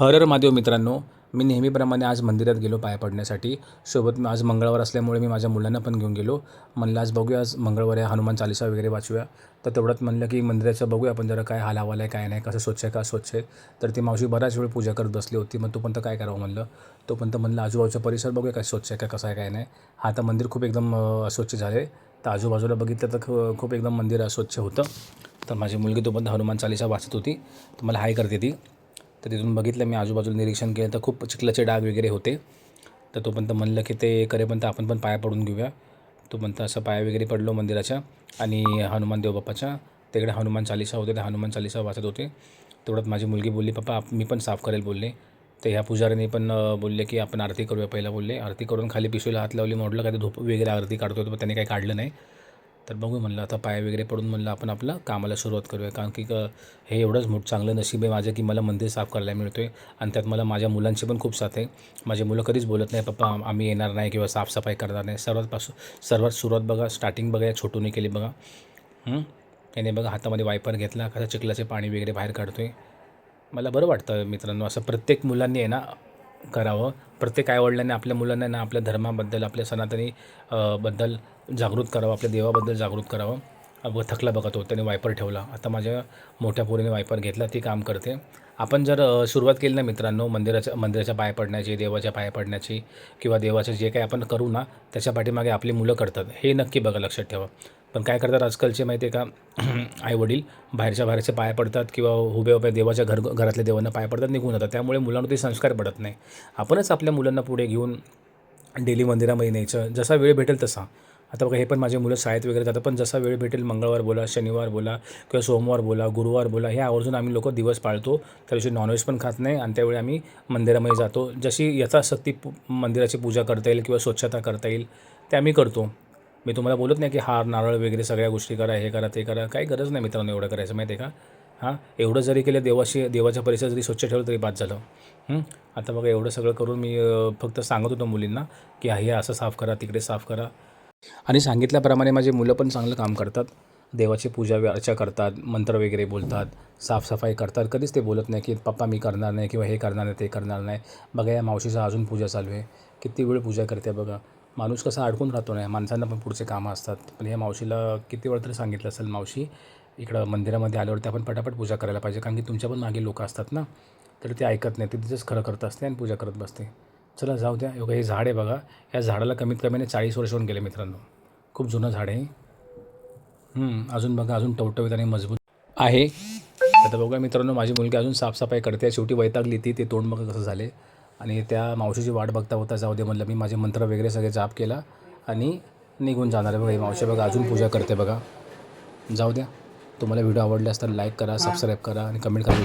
हर हर महादेव मित्रांनो मी नेहमीप्रमाणे आज मंदिरात गेलो पाया पडण्यासाठी. सोबत मी आज मंगळवार असल्यामुळे मी माझ्या मुलांना पण घेऊन गेलो. म्हणलं आज बघूया आज मंगळवार आहे हनुमान चालिसा वगैरे वाचूया. तर तेवढ्यात म्हणलं की मंदिराचं बघूया आपण जरा काय हाल आहे काय नाही कसं स्वच्छ आहे का स्वच्छ आहे. तर ती मावशी बराच वेळ पूजा करत बसली होती. मग तोपर्यंत काय करावं म्हणलं? तोपर्यंत म्हणलं आजूबाजूचा परिसर बघूया काय स्वच्छ आहे का कसं आहे काय नाही. हा तर मंदिर खूप एकदम अ, अस्वच्छ झाले तर आजूबाजूला बघितलं तर खूप एकदम मंदिर अस्वच्छ होतं. तर माझी मुलगी तोपर्यंत हनुमान चालिसा वाचत होती. तर मला हाय करते ती. तर तिथून बघितलं मी आजूबाजूला निरीक्षण केलं तर खूप चिखलाचे डाग वगैरे होते. तर तोपर्यंत म्हणलं की ते करेपर्यंत आपण पण पाया पडून घेऊया. तोपर्यंत असं पाया वगैरे पडलो मंदिराच्या आणि हनुमान देवबाप्पाच्या. तिकडे हनुमान चालिसा होते त्या हनुमान चालिसा वाचत होते. तेवढ्यात माझी मुलगी बोलली पप्पा आप मी पण साफ करेल बोलले. तर ह्या पुजाऱ्यांनी पण बोलले की आपण आरती करूया पहिला बोलले. आरती करून खाली पिशवीला हात लावली मोडलं काय ते धूप वगैरे आरती काढतो पण त्याने काही काढलं नाही. तर बघू म्हणलं आता पाय वगैरे पडून म्हणलं आपण आपलं कामाला सुरुवात करूया. कारण की क- हे एवढंच मोठं चांगलं नशीब आहे माझं की मला मंदिर साफ करायला मिळतो आहे आणि त्यात मला माझ्या मुलांची पण खूप साथ आहे. माझे मुलं कधीच बोलत नाही पप्पा आम्ही येणार नाही किंवा साफसफाई करणार नाही. सर्वात पासून सर्वात सुरुवात बघा स्टार्टिंग बघा या छोटूने केली बघा. त्याने बघा हातामध्ये वायपर घेतला कसं चिखलाचे पाणी वगैरे बाहेर काढतो आहे मला बरं वाटतं मित्रांनो असं प्रत्येक मुलांनी आहे ना करावं. प्रत्येक आईवडिलांनी आपल्या मुलांना ना आपल्या धर्माबद्दल आपल्या सनातनी बद्दल जागृत करावं आपल्या देवाबद्दल जागृत करावं. व थकला बघा तो त्याने वायपर ठेवला. आता माझ्या मोठ्या पोरीने वायपर घेतला ती काम करते. आपण जर सुरुवात केली ना मित्रांनो मंदिराच्या मंदिराच्या पाया पडण्याची देवाच्या पाया पडण्याची किंवा देवाचं जे काही आपण करू ना त्याच्या पाठीमागे आपली मुलं करतात. हे नक्की बघा लक्षात ठेवा. पण काय करतात आजकालचे माहिती आहे का आईवडील बाहेरच्या बाहेरचे पाय पडतात किंवा उभे उभ्या देवाच्या घर घरातल्या देवांना पाय पडतात निघून जातात. त्यामुळे मुलांना ते संस्कार पडत नाही. आपणच आपल्या मुलांना पुढे घेऊन डेली मंदिरामध्ये न्यायचं. जसा वेळ भेटेल तसा. आता बघा हे पण माझे मुलं शाळेत वगैरे जातात पण जसा वेळ भेटेल मंगळवार बोला शनिवार बोला किंवा सोमवार बोला गुरुवार बोला हे आवर्जून आम्ही लोक दिवस पाळतो. त्या दिवशी नॉनव्हेज पण खात नाही आणि त्यावेळी आम्ही मंदिरामध्ये जातो. जशी यथाशक्ती मंदिराची पूजा करता येईल किंवा स्वच्छता करता येईल ते आम्ही करतो. मी तुम्हाला बोलत नाही की हार नारळ वगैरे सगळ्या गोष्टी करा हे करा ते करा. काही गरज नाही मित्रांनो एवढं करायचं माहिती आहे का? हां? एवढं जरी केलं देवाशी देवाचा परिसर जरी स्वच्छ ठेवलं तरी बाद झालं. आता बघा एवढं सगळं करून मी फक्त सांगत होतो मुलींना की हे असं साफ करा तिकडे साफ करा. आणि सांगितल्याप्रमाणे माझे मुलं पण चांगलं काम करतात. देवाची पूजा अर्चा करतात मंत्र वगैरे बोलतात साफसफाई करतात. कधीच ते बोलत नाही की पप्पा मी करणार नाही किंवा हे करणार नाही ते करणार नाही. बघा या मावशीचा अजून पूजा चालू आहे. किती वेळ पूजा करते बघा. माणूस कसा अडकून राहतो नाही माणसांना पण पुढचे कामं असतात. पण या मावशीला किती वेळ तरी सांगितलं असेल मावशी इकडं मंदिरामध्ये आल्यावरती आपण पटापट पूजा करायला पाहिजे कारण की तुमच्या पण मागे लोक असतात ना. तर ते ऐकत नाही ते तिथंच खरं करत असते आणि पूजा करत बसते. चला जाऊ द्या. एवढं हे झाड आहे बघा. या झाडाला कमीत कमी चाळीस वर्ष होऊन गेले मित्रांनो. खूप जुनं झाड आहे अजून बघा अजून टवटवीत आणि मजबूत आहे. आता बघा मित्रांनो माझी मुलगी अजून साफसफाई करते. शेवटी वैतागली ती ते तोंड बघा कसं झाले. आणि त्या मावशीची वाट बघता होता जाऊ दे म्हटलं मी माझे मंत्र वगैरे सगळे जाप केला आणि निघून जाणार आहे बघा मावशी. बघा अजून पूजा करते बघा. जाऊ द्या. तुम्हाला व्हिडिओ आवडल्यास तर लाईक करा सबस्क्राईब करा आणि कमेंट करा.